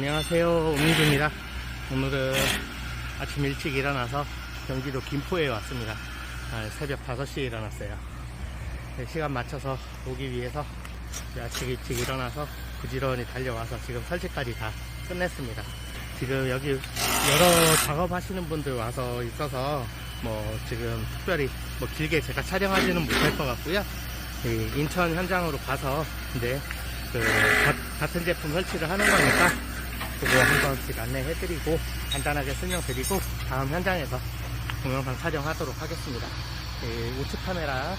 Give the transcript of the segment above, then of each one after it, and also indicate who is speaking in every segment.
Speaker 1: 안녕하세요. 오민주입니다. 오늘은 아침 일찍 일어나서 경기도 김포에 왔습니다. 아, 새벽 5시에 일어났어요. 네, 시간 맞춰서 오기 위해서 아침 일찍 일어나서 부지런히 달려와서 지금 설치까지 다 끝냈습니다. 지금 여기 여러 작업하시는 분들 와서 있어서 뭐 지금 특별히 뭐 길게 제가 촬영하지는 못할 것 같고요. 이 인천 현장으로 가서 이제 그 가- 같은 제품 설치를 하는 거니까 그거 한 번씩 안내해드리고 간단하게 설명드리고 다음 현장에서 동영상 촬영하도록 하겠습니다. 이 우측 카메라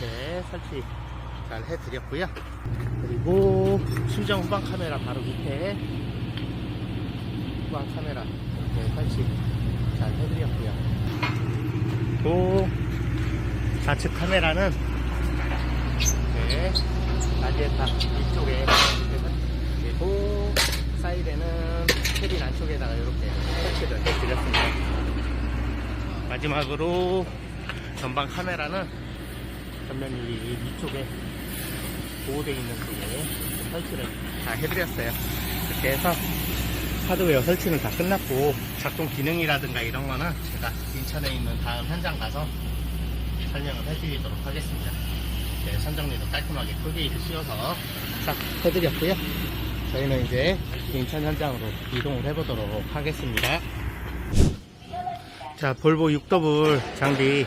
Speaker 1: 이렇게 설치 잘 해드렸고요. 그리고 순정 후방 카메라 바로 밑에 후방 카메라 이렇게 설치 잘 해드렸고요. 또 좌측 카메라는 이렇게 라디에타 위쪽에 그리고 사이드에는 캐빈 안쪽에다가 이렇게 설치를 해드렸습니다. 마지막으로 전방 카메라는 전면 유리 위쪽에 보호되어 있는 쪽에 설치를 다 해드렸어요. 이렇게 해서 하드웨어 설치는 다 끝났고 작동 기능이라든가 이런 거는 제가 인천에 있는 다음 현장 가서 설명을 해드리도록 하겠습니다. 네, 선정리도 깔끔하게 콜게이트 씌워서 싹 해드렸고요. 저희는 이제 인천 현장으로 이동을 해보도록 하겠습니다. 자, 볼보 6더블 장비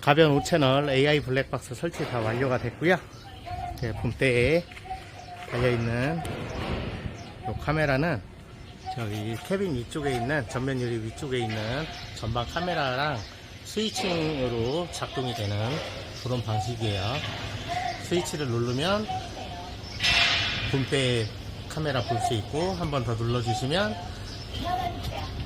Speaker 1: 가변 5채널 AI 블랙박스 설치 다 완료가 됐고요. 네, 봄대에 달려있는 이 카메라는 저기 캐빈 위쪽에 있는 전면 유리 위쪽에 있는 전방 카메라랑 스위칭으로 작동이 되는 그런 방식이에요. 스위치를 누르면 봄대 카메라 볼 수 있고 한 번 더 눌러주시면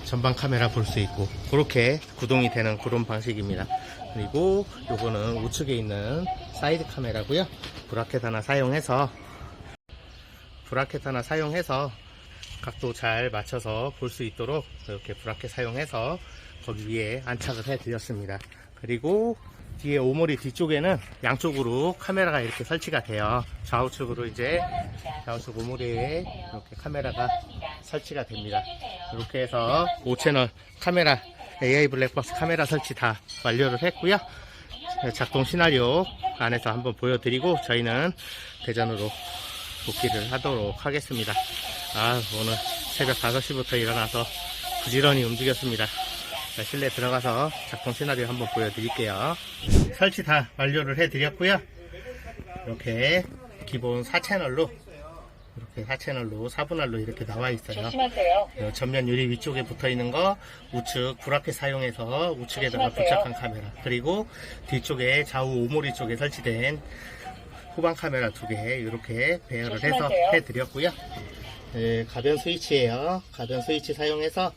Speaker 1: 전방 카메라 볼 수 있고 그렇게 구동이 되는 그런 방식입니다. 그리고 요거는 우측에 있는 사이드 카메라고요. 브라켓 하나 사용해서 브라켓 하나 사용해서 각도 잘 맞춰서 볼 수 있도록 이렇게 브라켓 사용해서 거기 위에 안착을 해 드렸습니다. 그리고 뒤에 오모리 뒤쪽에는 양쪽으로 카메라가 이렇게 설치가 돼요. 좌우측으로 이제 좌우측 오모리에 이렇게 카메라가 설치가 됩니다. 이렇게 해서 5채널 카메라 AI 블랙박스 카메라 설치 다 완료를 했고요. 작동 시나리오 안에서 한번 보여드리고 저희는 대전으로 복귀를 하도록 하겠습니다. 아, 오늘 새벽 5시부터 일어나서 부지런히 움직였습니다. 자, 실내 들어가서 작동 시나리오 한번 보여드릴게요. 설치 다 완료를 해드렸고요. 이렇게 기본 4채널로 이렇게 4채널로 4분할로 이렇게 나와 있어요.
Speaker 2: 조심하세요.
Speaker 1: 요 전면 유리 위쪽에 붙어 있는 거 우측 브라켓 사용해서 우측에다가. 부착한 카메라 그리고 뒤쪽에 좌우 오모리 쪽에 설치된 후방 카메라 두 개 이렇게 배열을 해서
Speaker 2: 조심하세요.
Speaker 1: 해드렸고요. 예, 가변 스위치예요. 가변 스위치 사용해서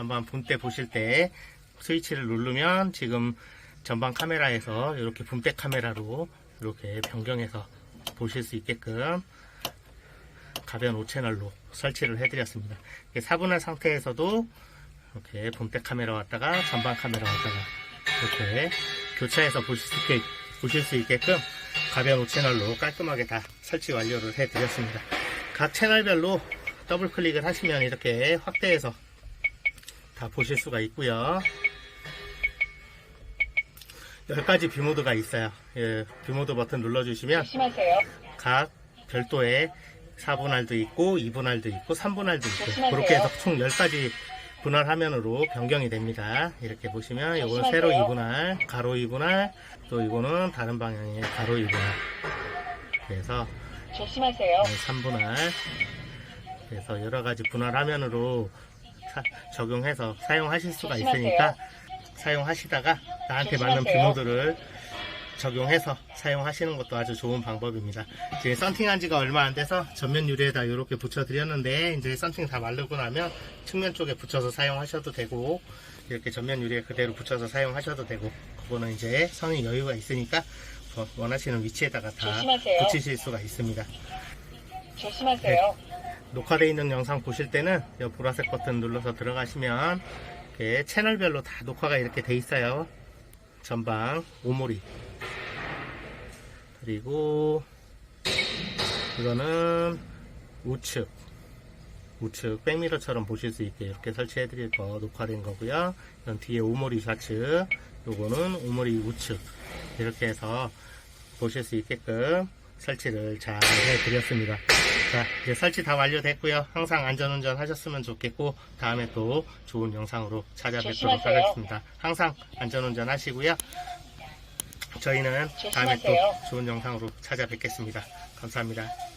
Speaker 1: 전방 붐대 보실 때 스위치를 누르면 지금 전방 카메라에서 이렇게 붐대 카메라로 이렇게 변경해서 보실 수 있게끔 가변 5채널로 설치를 해드렸습니다. 이게 4분할 상태에서도 이렇게 봄대 카메라 왔다가 전방 카메라 왔다가 이렇게 교차해서 보실 수, 있게, 보실 수 있게끔 가변 5채널로 깔끔하게 다 설치 완료를 해드렸습니다. 각 채널별로 더블 클릭을 하시면 이렇게 확대해서 다 보실 수가 있고요. 10가지 뷰모드가 있어요. 예, 뷰모드 버튼 눌러주시면
Speaker 2: 조심하세요.
Speaker 1: 각 별도의 4분할도 있고 2분할도 있고 3분할도 있고
Speaker 2: 조심하세요.
Speaker 1: 그렇게 해서 총 10가지 분할 화면으로 변경이 됩니다. 이렇게 보시면
Speaker 2: 조심하세요.
Speaker 1: 세로 2분할, 가로 2분할, 또 이거는 다른 방향의 가로 2분할. 그래서
Speaker 2: 조심하세요.
Speaker 1: 3분할. 그래서 여러 가지 분할 화면으로 사- 적용해서 사용하실 수가. 있으니까 사용하시다가 나한테 맞는. 뷰모드를 적용해서 사용하시는 것도 아주 좋은 방법입니다. 이제 썬팅한 지가 얼마 안 돼서 전면 유리에다 이렇게 붙여드렸는데 이제 썬팅 다 마르고 나면 측면 쪽에 붙여서 사용하셔도 되고 이렇게 전면 유리에 그대로 붙여서 사용하셔도 되고 그거는 이제 선의 여유가 있으니까 어, 원하시는 위치에다가 다
Speaker 2: 조심하세요.
Speaker 1: 붙이실 수가 있습니다.
Speaker 2: 조심하세요.
Speaker 1: 녹화되어 있는 영상 보실 때는 이 보라색 버튼 눌러서 들어가시면 이렇게 채널별로 다 녹화가 이렇게 돼 있어요. 전방 오모리. 그리고 이거는 우측. 우측 백미러처럼 보실 수 있게 이렇게 설치해 드릴 거 녹화된 거고요. 이건 뒤에 오모리 좌측. 요거는 오모리 우측. 이렇게 해서 보실 수 있게끔 설치를 잘 해 드렸습니다 자 이제 설치 다 완료됐고요. 항상 안전운전 하셨으면 좋겠고 다음에 또 좋은 영상으로 찾아뵙도록
Speaker 2: 조심하세요.
Speaker 1: 하겠습니다. 항상 안전운전 하시고요. 저희는 다음에 또
Speaker 2: 조심하세요.
Speaker 1: 좋은 영상으로 찾아뵙겠습니다. 감사합니다